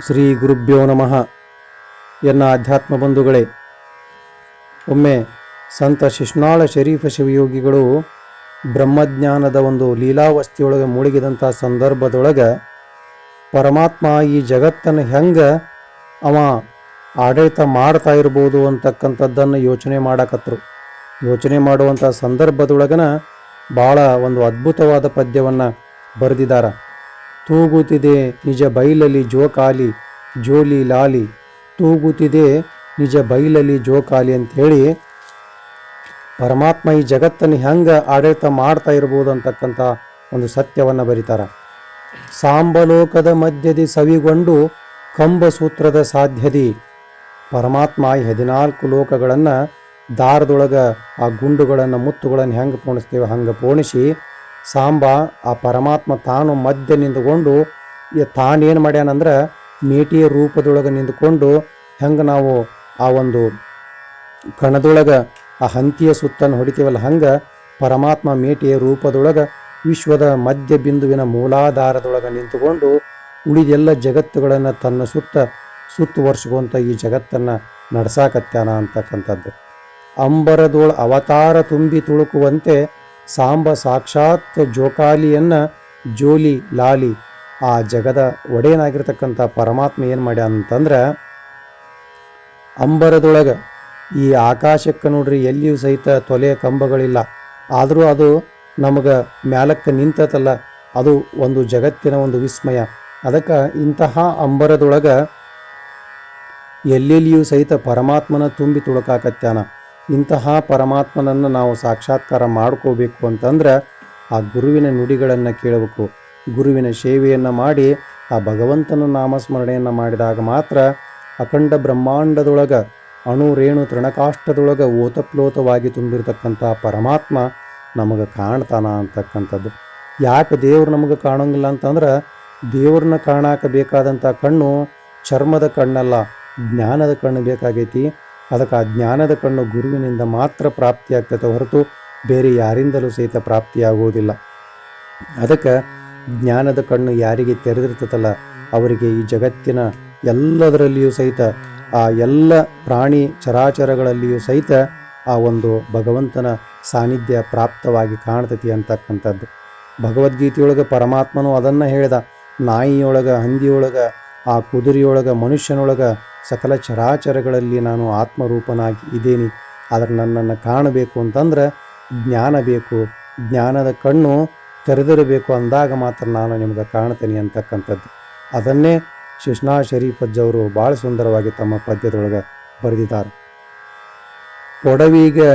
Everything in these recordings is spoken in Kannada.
ಶ್ರೀ ಗುರುಭ್ಯೋ ನಮಃ. ಎನ್ನ ಅಧ್ಯಾತ್ಮ ಬಂಧುಗಳೇ, ಒಮ್ಮೆ ಸಂತ ಶಿಶ್ನಾಳ ಶರೀಫ ಶಿವಯೋಗಿಗಳು ಬ್ರಹ್ಮಜ್ಞಾನದ ಒಂದು ಲೀಲಾವಸ್ಥೆಯೊಳಗೆ ಮುಳುಗಿದಂಥ ಸಂದರ್ಭದೊಳಗೆ ಪರಮಾತ್ಮ ಈ ಜಗತ್ತನ್ನು ಹೆಂಗೆ ಅವ ಆಡಳಿತ ಮಾಡ್ತಾ ಇರ್ಬೋದು ಅಂತಕ್ಕಂಥದ್ದನ್ನು ಯೋಚನೆ ಮಾಡಕತ್ರು. ಯೋಚನೆ ಮಾಡುವಂಥ ಸಂದರ್ಭದೊಳಗನ ಭಾಳ ಒಂದು ಅದ್ಭುತವಾದ ಪದ್ಯವನ್ನು ಬರೆದಿದ್ದಾರೆ ತೂಗುತ್ತಿದೆ ನಿಜ ಬೈಲಲ್ಲಿ ಜೋಕಾಲಿ, ಜೋಲಿ ಲಾಲಿ. ತೂಗುತ್ತಿದೆ ನಿಜ ಬೈಲಲ್ಲಿ ಜೋಕಾಲಿ ಅಂತೇಳಿ ಪರಮಾತ್ಮ ಈ ಜಗತ್ತನ್ನು ಹೆಂಗೆ ಆಡಳಿತ ಮಾಡ್ತಾ ಇರ್ಬೋದು ಅಂತಕ್ಕಂಥ ಒಂದು ಸತ್ಯವನ್ನು ಬರೀತಾರೆ. ಸಾಂಬಲೋಕದ ಮಧ್ಯದಿ ಸವಿಗೊಂಡು ಕಂಬ ಸೂತ್ರದ ಸಾಧ್ಯದಿ. ಪರಮಾತ್ಮ ಈ ಹದಿನಾಲ್ಕು ಲೋಕಗಳನ್ನು ದಾರದೊಳಗೆ ಆ ಗುಂಡುಗಳನ್ನು ಮುತ್ತುಗಳನ್ನು ಹೆಂಗೆ ಪೋಣಿಸ್ತೇವೆ ಹಂಗೆ ಪೋಣಿಸಿ ಸಾಂಬ ಆ ಪರಮಾತ್ಮ ತಾನು ಮಧ್ಯ ನಿಂತ್ಕೊಂಡು ತಾನೇನು ಮಾಡ್ಯಾನಂದ್ರೆ ಮೇಟಿಯ ರೂಪದೊಳಗೆ ನಿಂತ್ಕೊಂಡು ಹೆಂಗೆ ನಾವು ಆ ಒಂದು ಕಣದೊಳಗೆ, ಆ ಹಂತಿಯ ಸುತ್ತನ್ನು ಹೊಡಿತೀವಲ್ಲ, ಹಂಗೆ ಪರಮಾತ್ಮ ಮೇಟಿಯ ರೂಪದೊಳಗೆ ವಿಶ್ವದ ಮಧ್ಯ ಬಿಂದುವಿನ ಮೂಲಾಧಾರದೊಳಗೆ ನಿಂತುಕೊಂಡು, ಉಳಿದೆಲ್ಲ ಜಗತ್ತುಗಳನ್ನು ತನ್ನ ಸುತ್ತ ಸುತ್ತುವರ್ಸ್ಕೊಂತ ಈ ಜಗತ್ತನ್ನು ನಡೆಸಾಕತ್ಯಾನ ಅಂತಕ್ಕಂಥದ್ದು. ಅಂಬರದೊಳ ಅವತಾರ ತುಂಬಿ ತುಳುಕುವಂತೆ ಸಾಂಬ ಸಾಕ್ಷಾತ್ ಜೋಕಾಲಿಯನ್ನ ಜೋಲಿ ಲಾಲಿ, ಆ ಜಗದ ಒಡೆಯನಾಗಿರ್ತಕ್ಕಂಥ ಪರಮಾತ್ಮ ಏನು ಮಾಡ್ಯ ಅಂತಂದ್ರೆ, ಅಂಬರದೊಳಗೆ ಈ ಆಕಾಶಕ್ಕೆ ನೋಡ್ರಿ ಎಲ್ಲಿಯೂ ಸಹಿತ ತೊಲೆಯ ಕಂಬಗಳಿಲ್ಲ. ಆದರೂ ಅದು ನಮಗೆ ಮ್ಯಾಲಕ್ಕೆ ನಿಂತತಲ್ಲ, ಅದು ಒಂದು ಜಗತ್ತಿನ ಒಂದು ವಿಸ್ಮಯ. ಅದಕ್ಕೆ ಇಂತಹ ಅಂಬರದೊಳಗೆ ಎಲ್ಲೆಲ್ಲಿಯೂ ಸಹಿತ ಪರಮಾತ್ಮನ ತುಂಬಿ ತುಳುಕಾಕತ್ಯಾನ. ಇಂತಹ ಪರಮಾತ್ಮನನ್ನು ನಾವು ಸಾಕ್ಷಾತ್ಕಾರ ಮಾಡ್ಕೋಬೇಕು ಅಂತಂದ್ರೆ ಆ ಗುರುವಿನ ನುಡಿಗಳನ್ನು ಕೇಳಬೇಕು. ಗುರುವಿನ ಸೇವೆಯನ್ನು ಮಾಡಿ ಆ ಭಗವಂತನ ನಾಮಸ್ಮರಣೆಯನ್ನು ಮಾಡಿದಾಗ ಮಾತ್ರ ಅಖಂಡ ಬ್ರಹ್ಮಾಂಡದೊಳಗೆ ಅಣು, ರೇಣು ತೃಣಕಾಷ್ಟದೊಳಗೆ ಓತಪ್ಲೋತವಾಗಿ ತುಂಬಿರತಕ್ಕಂಥ ಪರಮಾತ್ಮ ನಮಗೆ ಕಾಣ್ತಾನ ಅಂತಕ್ಕಂಥದ್ದು. ಯಾಕೆ ದೇವ್ರು ನಮಗೆ ಕಾಣೋಂಗಿಲ್ಲ ಅಂತಂದ್ರೆ ದೇವ್ರನ್ನ ಕಾಣಾಕ ಬೇಕಾದಂಥ ಕಣ್ಣು ಚರ್ಮದ ಕಣ್ಣಲ್ಲ, ಜ್ಞಾನದ ಕಣ್ಣು ಬೇಕಾಗೈತಿ. ಅದಕ್ಕೆ ಆ ಜ್ಞಾನದ ಕಣ್ಣು ಗುರುವಿನಿಂದ ಮಾತ್ರ ಪ್ರಾಪ್ತಿಯಾಗ್ತದೆ ಹೊರತು ಬೇರೆ ಯಾರಿಂದಲೂ ಸಹಿತ ಪ್ರಾಪ್ತಿಯಾಗುವುದಿಲ್ಲ. ಅದಕ್ಕೆ ಜ್ಞಾನದ ಕಣ್ಣು ಯಾರಿಗೆ ತೆರೆದಿರ್ತದಲ್ಲ, ಅವರಿಗೆ ಈ ಜಗತ್ತಿನ ಎಲ್ಲದರಲ್ಲಿಯೂ ಸಹಿತ, ಆ ಎಲ್ಲ ಪ್ರಾಣಿ ಚರಾಚರಗಳಲ್ಲಿಯೂ ಸಹಿತ ಆ ಒಂದು ಭಗವಂತನ ಸಾನ್ನಿಧ್ಯ ಪ್ರಾಪ್ತವಾಗಿ ಕಾಣ್ತತಿ ಅಂತಕ್ಕಂಥದ್ದು. ಭಗವದ್ಗೀತೆಯೊಳಗೆ ಪರಮಾತ್ಮನು ಅದನ್ನು ಹೇಳಿದ, ನಾಯಿಯೊಳಗೆ, ಹಂದಿಯೊಳಗೆ ಆ ಕುದುರೆಯೊಳಗ, ಮನುಷ್ಯನೊಳಗ ಸಕಲ ಚರಾಚರಗಳಲ್ಲಿ ನಾನು ಆತ್ಮರೂಪನಾಗಿ ಇದ್ದೀನಿ. ಆದರೆ ನನ್ನನ್ನು ಕಾಣಬೇಕು ಅಂತಂದ್ರೆ ಜ್ಞಾನ ಬೇಕು. ಜ್ಞಾನದ ಕಣ್ಣು ತೆರೆದಿರಬೇಕು ಅಂದಾಗ ಮಾತ್ರ ನಾನು ನಿಮಗೆ ಕಾಣ್ತೇನೆ ಅಂತಕ್ಕಂಥದ್ದು. ಅದನ್ನೇ ಶಿಶ್ನಾ ಶರೀಫಜ್ಜವರು ಭಾಳ ಸುಂದರವಾಗಿ ತಮ್ಮ ಪದ್ಯದೊಳಗೆ ಬರೆದಿದ್ದಾರೆ. ಒಡವಿಗೆ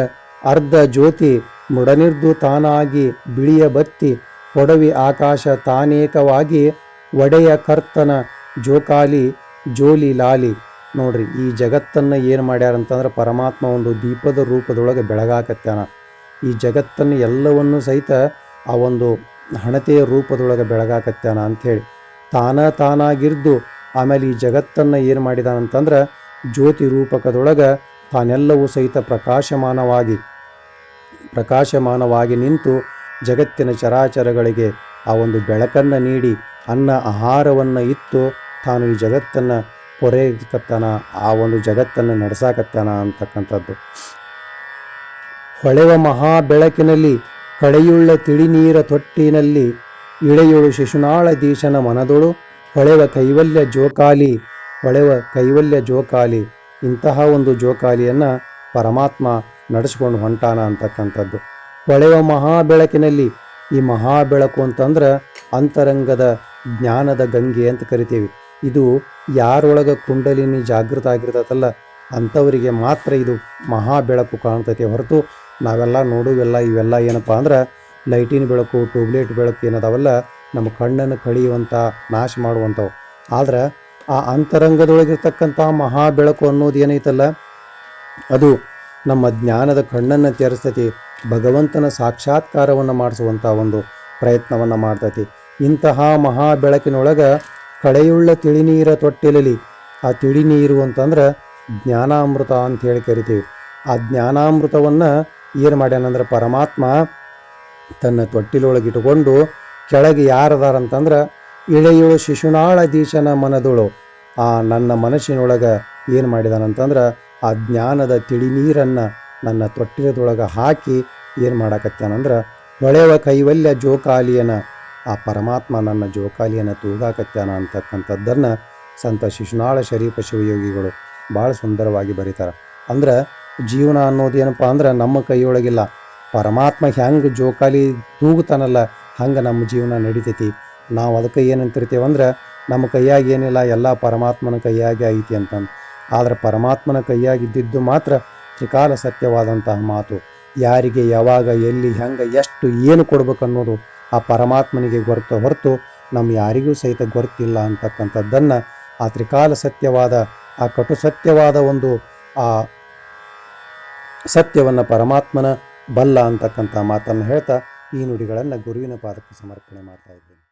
ಅರ್ಧ ಜ್ಯೋತಿ, ಮುಡನಿರ್ದು ತಾನಾಗಿ ಬಿಳಿಯ ಬತ್ತಿ ಒಡವಿ ಆಕಾಶ ತಾನೇಕವಾಗಿ ಒಡೆಯ ಕರ್ತನ ಜೋಕಾಲಿ, ಜೋಲಿ ಲಾಲಿ. ನೋಡ್ರಿ, ಈ ಜಗತ್ತನ್ನು ಏನು ಮಾಡ್ಯಾರ ಅಂತಂದ್ರೆ ಪರಮಾತ್ಮ ಒಂದು ದೀಪದ ರೂಪದೊಳಗೆ ಬೆಳಗಾಕತ್ತಾನ. ಈ ಜಗತ್ತನ್ನು ಎಲ್ಲವನ್ನೂ ಸಹಿತ ಆ ಒಂದು ಹಣತೆಯ ರೂಪದೊಳಗೆ ಬೆಳಗಾಕತ್ಯಾನ ಅಂಥೇಳಿ ತಾನ ತಾನಾಗಿರ್ದು ಆಮೇಲೆ ಈ ಜಗತ್ತನ್ನು ಏನು ಮಾಡಿದಾನಂತಂದ್ರೆ ಜ್ಯೋತಿ ರೂಪಕದೊಳಗೆ ತಾನೆಲ್ಲವೂ ಸಹಿತ ಪ್ರಕಾಶಮಾನವಾಗಿ ಪ್ರಕಾಶಮಾನವಾಗಿ ನಿಂತು ಜಗತ್ತಿನ ಚರಾಚರಗಳಿಗೆ ಆ ಒಂದು ಬೆಳಕನ್ನು ನೀಡಿ, ಅನ್ನ ಆಹಾರವನ್ನು ಇತ್ತು ತಾನು ಈ ಜಗತ್ತನ್ನು ಪೊರೆಯಕತ್ತಾನ ಆ ಒಂದು ಜಗತ್ತನ್ನು ನಡೆಸಾಕತ್ತಾನ ಅಂತಕ್ಕಂಥದ್ದು. ಹೊಳೆವ ಮಹಾ ಬೆಳಕಿನಲ್ಲಿ ಕಳೆಯುಳ್ಳ ತಿಳಿನೀರ ತೊಟ್ಟಿನಲ್ಲಿ ಇಳೆಯುಳು ಶಿಶುನಾಳ ದೀಶನ ಮನದೊಳು, ಹೊಳೆವ ಕೈವಲ್ಯ ಜೋಕಾಲಿ, ಹೊಳೆವ ಕೈವಲ್ಯ ಜೋಕಾಲಿ, ಇಂತಹ ಒಂದು ಜೋಕಾಲಿಯನ್ನು ಪರಮಾತ್ಮ ನಡೆಸ್ಕೊಂಡು ಹೊಂಟಾನ ಅಂತಕ್ಕಂಥದ್ದು. ಹೊಳೆವ ಮಹಾ ಬೆಳಕಿನಲ್ಲಿ ಈ ಮಹಾ ಬೆಳಕು ಅಂತಂದ್ರೆ ಅಂತರಂಗದ ಜ್ಞಾನದ ಗಂಗೆ ಅಂತ ಕರಿತೀವಿ. ಇದು ಯಾರೊಳಗೆ ಕುಂಡಲಿನಿ ಜಾಗೃತ ಆಗಿರ್ತೈತಲ್ಲ ಅಂಥವರಿಗೆ ಮಾತ್ರ ಇದು ಮಹಾ ಬೆಳಕು ಕಾಣ್ತೈತಿ ಹೊರತು ನಾವೆಲ್ಲ ನೋಡುವೆಲ್ಲ ಇವೆಲ್ಲ ಏನಪ್ಪ ಅಂದ್ರೆ ಲೈಟಿನ ಬೆಳಕು, ಟ್ಯೂಬ್ಲೈಟ್ ಬೆಳಕು ಏನದಾವಲ್ಲ ನಮ್ಮ ಕಣ್ಣನ್ನು ಕಳಿಯುವಂಥ ನಾಶ ಮಾಡುವಂಥವು ಆದ್ರೆ ಆ ಅಂತರಂಗದೊಳಗಿರ್ತಕ್ಕಂಥ ಮಹಾ ಬೆಳಕು ಅನ್ನೋದು ಏನೈತಲ್ಲ, ಅದು ನಮ್ಮ ಜ್ಞಾನದ ಕಣ್ಣನ್ನು ತೆರೆಸ್ತತಿ, ಭಗವಂತನ ಸಾಕ್ಷಾತ್ಕಾರವನ್ನು ಮಾಡಿಸುವಂಥ ಒಂದು ಪ್ರಯತ್ನವನ್ನು ಮಾಡ್ತೈತಿ. ಇಂತಹ ಮಹಾ ಬೆಳಕಿನೊಳಗೆ ಕಳೆಯುಳ್ಳ ತಿಳಿನೀರ ತೊಟ್ಟಿಲಲಿ ಆ ತಿಳಿನೀರು ಅಂತಂದ್ರೆ ಜ್ಞಾನಾಮೃತ ಅಂತ ಹೇಳಿ ಕರಿತೀವಿ. ಆ ಜ್ಞಾನಾಮೃತವನ್ನು ಏನು ಮಾಡ್ಯಾನಂದ್ರೆ ಪರಮಾತ್ಮ ತನ್ನ ತೊಟ್ಟಿಲೊಳಗೆ ಇಟ್ಟುಕೊಂಡು ಕೆಳಗೆ ಯಾರದಾರಂತಂದ್ರೆ ಇಳೆಯುಳು ಶಿಶುನಾಳ ದೀಶನ ಮನದುಳು. ಆ ನನ್ನ ಮನಸ್ಸಿನೊಳಗೆ ಏನು ಮಾಡಿದಾನಂತಂದ್ರೆ ಆ ಜ್ಞಾನದ ತಿಳಿನೀರನ್ನು ನನ್ನ ತೊಟ್ಟಿಲದೊಳಗೆ ಹಾಕಿ ಏನು ಮಾಡಾಕತ್ತಾನಂದ್ರೆ ಹೊಳೆವ ಕೈವಲ್ಯ ಜೋಕಾಲಿಯನ ಆ ಪರಮಾತ್ಮ ನನ್ನ ಜೋಕಾಲಿಯನ್ನು ತೂಗಾಕತ್ಯಾನ ಅಂತಕ್ಕಂಥದ್ದನ್ನು ಸಂತ ಶಿಶುನಾಳ ಶರೀಫ ಶಿವಯೋಗಿಗಳು ಭಾಳ ಸುಂದರವಾಗಿ ಬರೀತಾರೆ. ಅಂದ್ರೆ ಜೀವನ ಅನ್ನೋದು ಏನಪ್ಪ ಅಂದ್ರೆ ನಮ್ಮ ಕೈಯೊಳಗಿಲ್ಲ. ಪರಮಾತ್ಮ ಹೆಂಗೆ ಜೋಕಾಲಿ ತೂಗುತ್ತಾನಲ್ಲ, ಹಂಗೆ ನಮ್ಮ ಜೀವನ ನಡಿತೈತಿ. ನಾವು ಅದಕ್ಕೆ ಏನಂತಿರ್ತೀವಿ ಅಂದ್ರೆ ನಮ್ಮ ಕೈಯಾಗಿ ಏನಿಲ್ಲ, ಎಲ್ಲ ಪರಮಾತ್ಮನ ಕೈಯಾಗಿ ಐತಿ ಅಂತಂದು. ಆದರೆ ಪರಮಾತ್ಮನ ಕೈಯಾಗಿದ್ದಿದ್ದು ಮಾತ್ರ ತ್ರಿಕಾಲ ಸತ್ಯವಾದಂತಹ ಮಾತು. ಯಾರಿಗೆ ಯಾವಾಗ, ಎಲ್ಲಿ, ಹೆಂಗೆ, ಎಷ್ಟು, ಏನು ಕೊಡ್ಬೇಕು ಅನ್ನೋದು ಆ ಪರಮಾತ್ಮನಿಗೆ ಗೊರತ ಹೊರತು ನಮ್ಮ ಯಾರಿಗೂ ಸಹಿತ ಗೊತ್ತಿಲ್ಲ ಅಂತಕ್ಕಂಥದ್ದನ್ನು ಆ ತ್ರಿಕಾಲ ಸತ್ಯವಾದ, ಆ ಕಟು ಸತ್ಯವಾದ ಒಂದು ಆ ಸತ್ಯವನ್ನು ಪರಮಾತ್ಮನ ಬಲ್ಲ ಅಂತಕ್ಕಂಥ ಮಾತನ್ನು ಹೇಳ್ತಾ ಈ ನುಡಿಗಳನ್ನು ಗುರುವಿನ ಪಾದಕ್ಕೆ ಸಮರ್ಪಣೆ ಮಾಡ್ತಾ ಇದ್ದೇನೆ.